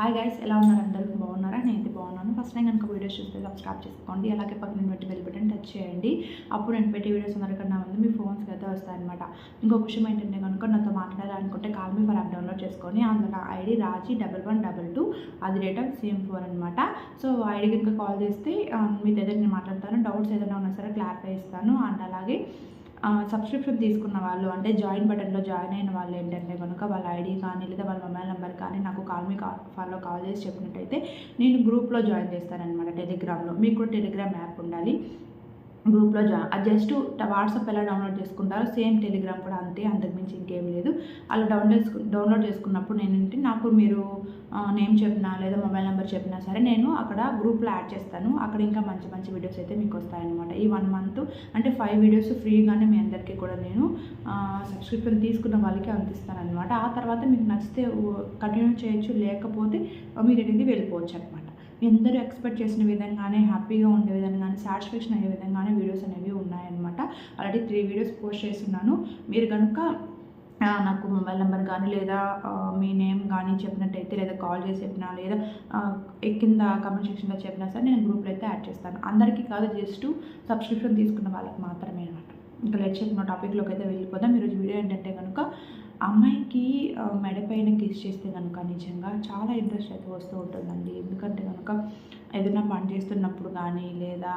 Hi guys ఎలా ఉన్నారు? అందరూ బాగున్నారా? నేనైతే బాగున్నాను. ఫస్ట్ టైం కనుక వీడియోస్ చూస్తే సబ్స్క్రైబ్ చేసుకోండి. అలాగే పక్కన పెట్టి బెల్ బటన్ టచ్ చేయండి. అప్పుడు నేను పెట్టే వీడియోస్ అందరికన్నా ముందు మీ ఫోన్స్కి అయితే వస్తాయన్నమాట. ఇంకొక విషయం ఏంటంటే కనుక నాతో మాట్లాడాలనుకుంటే call me for app download చేసుకొని అందులో ID Raji double one double two అది డేట్ ఆఫ్ సేమ్ ఫోర్ అనమాట సో ఐడి కనుక కాల్ చేస్తే మీ దగ్గర నేను మాట్లాడతాను. డౌట్స్ ఏదైనా ఉన్నా సరే క్లారిఫై ఇస్తాను. అండ్ అలాగే సబ్స్క్రిప్షన్ తీసుకున్న వాళ్ళు అంటే జాయిన్ బటన్లో జాయిన్ అయిన వాళ్ళు ఏంటంటే కనుక వాళ్ళ ఐడి కానీ లేదా వాళ్ళ మొబైల్ నెంబర్ కానీ నాకు కాల్ మీ ఫాలో కాల్ చేసి చెప్పినట్టయితే నేను గ్రూప్లో జాయిన్ చేస్తానన్నమాట టెలిగ్రామ్లో మీకు కూడా టెలిగ్రామ్ యాప్ ఉండాలి. గ్రూప్లో జా జస్ట్ వాట్సాప్ ఎలా డౌన్లోడ్ చేసుకుంటారో సేమ్ టెలిగ్రామ్ కూడా అంతే అంతకుమించి ఇంకేం లేదు. అలా డౌన్లోడ్ డౌన్లోడ్ చేసుకున్నప్పుడు నేనంటే నాకు మీరు నేమ్ చెప్పినా లేదా మొబైల్ నెంబర్ చెప్పినా సరే నేను అక్కడ గ్రూప్లో యాడ్ చేస్తాను. అక్కడ ఇంకా మంచి మంచి వీడియోస్ అయితే మీకు వస్తాయన్నమాట. ఈ వన్ మంత్ అంటే ఫైవ్ వీడియోస్ ఫ్రీగానే మీ అందరికీ కూడా నేను సబ్స్క్రిప్షన్ తీసుకున్న వాళ్ళకి అందిస్తాను అనమాట ఆ తర్వాత మీకు నచ్చితే కంటిన్యూ చేయొచ్చు లేకపోతే మీరు అనేది వెళ్ళిపోవచ్చు అనమాట ఎందరూ ఎక్స్పెక్ట్ చేసిన విధంగానే హ్యాపీగా ఉండే విధంగానే సాటిస్ఫాక్షన్ అయ్యే విధంగానే వీడియోస్ అనేవి ఉన్నాయన్నమాట. ఆల్రెడీ త్రీ వీడియోస్ పోస్ట్ చేస్తున్నాను. మీరు కనుక నాకు మొబైల్ నెంబర్ కానీ లేదా మీ నేమ్ కానీ చెప్పినట్టయితే లేదా కాల్ చేసి చెప్పినా లేదా కింద కమెంట్ సెక్షన్లో చెప్పినా సరే నేను గ్రూప్లో అయితే యాడ్ చేస్తాను. అందరికీ కాదు జస్ట్ సబ్స్క్రిప్షన్ తీసుకున్న వాళ్ళకి మాత్రమే అనమాట ఇంకా లెట్ చెప్పిన టాపిక్లోకి అయితే వెళ్ళిపోదాం. ఈరోజు వీడియో ఏంటంటే కనుక అమ్మాయికి మెడపైన మెడ పైన కిస్ చేస్తే కనుక నిజంగా చాలా ఇంట్రెస్ట్ అయితే వస్తూ ఉంటుందండి. ఎందుకంటే ఏదైనా పని చేస్తున్నప్పుడు కానీ లేదా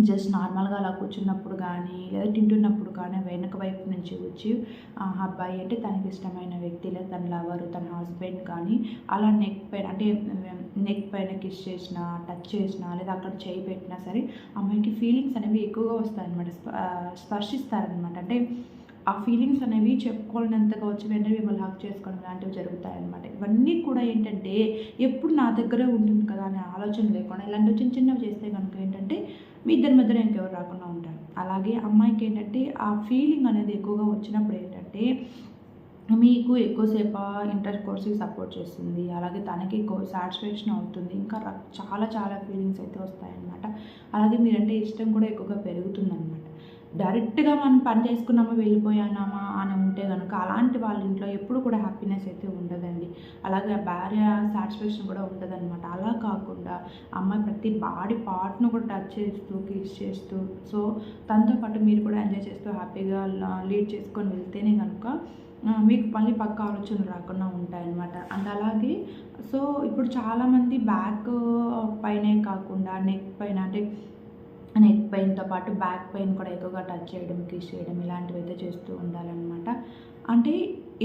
జస్ట్ నార్మల్గా అలా కూర్చున్నప్పుడు కానీ లేదా తింటున్నప్పుడు కానీ వెనక వైపు నుంచి వచ్చి ఆ అబ్బాయి అంటే తనకి ఇష్టమైన వ్యక్తి లేదా తన లవరు తన హస్బెండ్ కానీ అలా నెక్ పైన అంటే నెక్ పైన కిస్ చేసినా టచ్ చేసినా లేదా అక్కడ చేయి పెట్టినా సరే అమ్మాయికి ఫీలింగ్స్ అనేవి ఎక్కువగా వస్తాయన్నమాట. స్ప- స్పర్శిస్తారనమాట అంటే ఆ ఫీలింగ్స్ అనేవి చెప్పుకోలేనంతగా వచ్చి వెంటనే మిమ్మల్ని హక్ చేసుకోవడం లాంటివి జరుగుతాయన్నమాట. ఇవన్నీ కూడా ఏంటంటే ఎప్పుడు నా దగ్గరే ఉంటుంది కదా అనే ఆలోచన లేకుండా ఇలాంటివి చిన్న చిన్నవి చేస్తే కనుక ఏంటంటే మీ ఇద్దరి మధ్య ఇంకెవరు రాకుండా ఉంటారు. అలాగే అమ్మాయికి ఏంటంటే ఆ ఫీలింగ్ అనేది ఎక్కువగా వచ్చినప్పుడు ఏంటంటే మీకు ఎక్కువసేపు ఇంటర్ కోర్స్కి సపోర్ట్ చేస్తుంది. అలాగే తనకి ఎక్కువ సాటిస్ఫాక్షన్ అవుతుంది. ఇంకా చాలా చాలా ఫీలింగ్స్ అయితే వస్తాయన్నమాట. అలాగే మీరంటే ఇష్టం కూడా ఎక్కువగా పెరుగుతుందన్నమాట. డైరెక్ట్గా మనం పని చేసుకున్నామా వెళ్ళిపోయానామా అని ఉంటే కనుక అలాంటి వాళ్ళ ఇంట్లో ఎప్పుడు కూడా హ్యాపీనెస్ అయితే ఉండదండి. అలాగే భార్య సాటిస్ఫాక్షన్ కూడా ఉండదన్నమాట. అలా కాకుండా అమ్మాయి ప్రతి బాడీ పార్ట్ను కూడా టచ్ చేస్తూ కిస్ చేస్తూ సో తనతో పాటు మీరు కూడా ఎంజాయ్ చేస్తూ హ్యాపీగా లీడ్ చేసుకొని వెళ్తేనే కనుక మీకు మళ్ళీ పక్క ఆలోచనలు రాకుండా ఉంటాయన్నమాట. అండ్ అలాగే సో ఇప్పుడు చాలామంది బ్యాక్ పైనే కాకుండా నెక్ పైన అంటే నెక్ పెయిన్తో పాటు బ్యాక్ పెయిన్ కూడా ఎక్కువగా టచ్ చేయడం కిస్ చేయడం ఇలాంటివి అయితే చేస్తూ ఉండాలన్నమాట. అంటే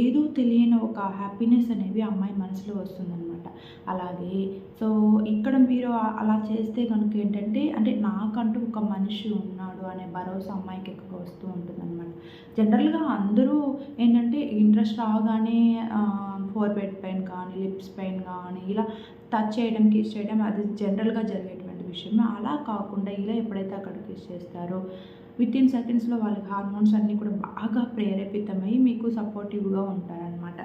ఏదో తెలియని ఒక హ్యాపీనెస్ అనేవి అమ్మాయి మనసులో వస్తుందన్నమాట. అలాగే సో ఇక్కడ మీరు అలా చేస్తే కనుక ఏంటంటే అంటే నాకంటూ ఒక మనిషి ఉన్నాడు అనే భరోసా అమ్మాయికి ఎక్కువ వస్తూ ఉంటుందన్నమాట. జనరల్గా అందరూ ఏంటంటే ఇంట్రెస్ట్ రాగానే ఫోర్ బెడ్ పెయిన్ కానీ లిప్స్ పెయిన్ కానీ ఇలా టచ్ చేయడం కిస్ చేయడం అది జనరల్గా కరెక్ట్ విషయమే అలా కాకుండా ఇలా ఎప్పుడైతే అక్కడికి చేస్తారో విత్ ఇన్ సెకండ్స్లో వాళ్ళకి హార్మోన్స్ అన్నీ కూడా బాగా ప్రేరేపితమై మీకు సపోర్టివ్గా ఉంటారనమాట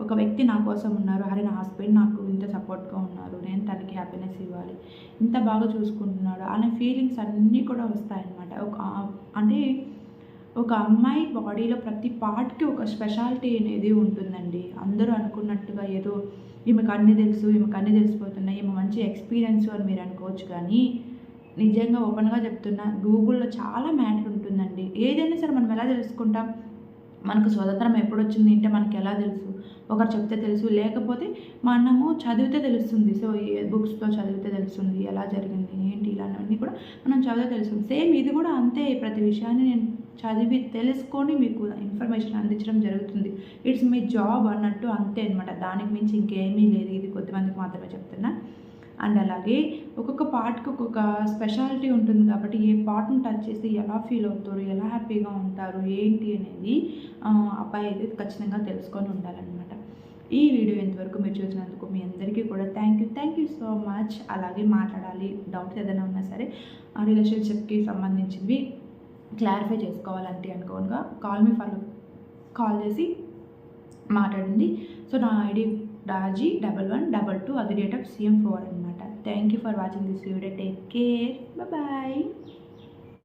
ఒక వ్యక్తి నా కోసం ఉన్నారు అరే నా హస్బెండ్ నాకు ఇంత సపోర్ట్గా ఉన్నారు నేను తనకి హ్యాపీనెస్ ఇవ్వాలి ఇంత బాగా చూసుకుంటున్నాడు అనే ఫీలింగ్స్ అన్నీ కూడా వస్తాయన్నమాట. ఒక అంటే ఒక అమ్మాయి బాడీలో ప్రతి పార్ట్కి ఒక స్పెషాలిటీ అనేది ఉంటుందండి. అందరూ అనుకున్నట్టుగా ఏదో ఈమెకు అన్నీ తెలుసు ఈమెకు అన్నీ తెలిసిపోతున్నాయి ఈమె మంచి ఎక్స్పీరియన్స్ అని మీరు అనుకోవచ్చు. కానీ నిజంగా ఓపెన్గా చెప్తున్నా గూగుల్లో చాలా మ్యాటర్ ఉంటుందండి. ఏదైనా సరే మనం ఎలా తెలుసుకుంటాం? మనకు స్వతంత్రం ఎప్పుడు వచ్చింది అంటే మనకి ఎలా తెలుసు? ఒకరు చెప్తే తెలుసు. లేకపోతే మనము చదివితే తెలుస్తుంది. సో ఏ బుక్స్లో చదివితే తెలుస్తుంది. ఎలా జరిగింది? ఏంటి? ఇలాంటివన్నీ కూడా మనం చదివితే తెలుస్తుంది. సేమ్ ఇది కూడా అంతే ప్రతి విషయాన్ని నేను చదివి తెలుసుకొని మీకు ఇన్ఫర్మేషన్ అందించడం జరుగుతుంది. ఇట్స్ మీ జాబ్ అన్నట్టు అంతే అనమాట దానికి మించి ఇంకేమీ లేదు. ఇది కొద్దిమందికి మాత్రమే చెప్తున్నా. అండ్ అలాగే ఒక్కొక్క పార్ట్కి ఒక్కొక్క స్పెషాలిటీ ఉంటుంది కాబట్టి ఏ పార్ట్ని టచ్ చేస్తే ఎలా ఫీల్ అవుతారు ఎలా హ్యాపీగా ఉంటారు ఏంటి అనేది అబ్బాయి అయితే ఖచ్చితంగా తెలుసుకొని ఉండాలన్నమాట. ఈ వీడియో ఎంతవరకు మీరు చూసినందుకు మీ అందరికీ కూడా thank you thank you so much అలాగే మాట్లాడాలి. డౌట్స్ ఏదైనా ఉన్నా సరే ఆ రిలేషన్షిప్కి సంబంధించినవి క్లారిఫై చేసుకోవాలంటే అనుకోనుగా. కాల్ మీ ఫాలో కాల్ చేసి మాట్లాడండి. సో నా ID Raji double one double two అది డేట్ ఆఫ్ సీఎం ఫోర్ అనమాట thank you for watching this video take care bye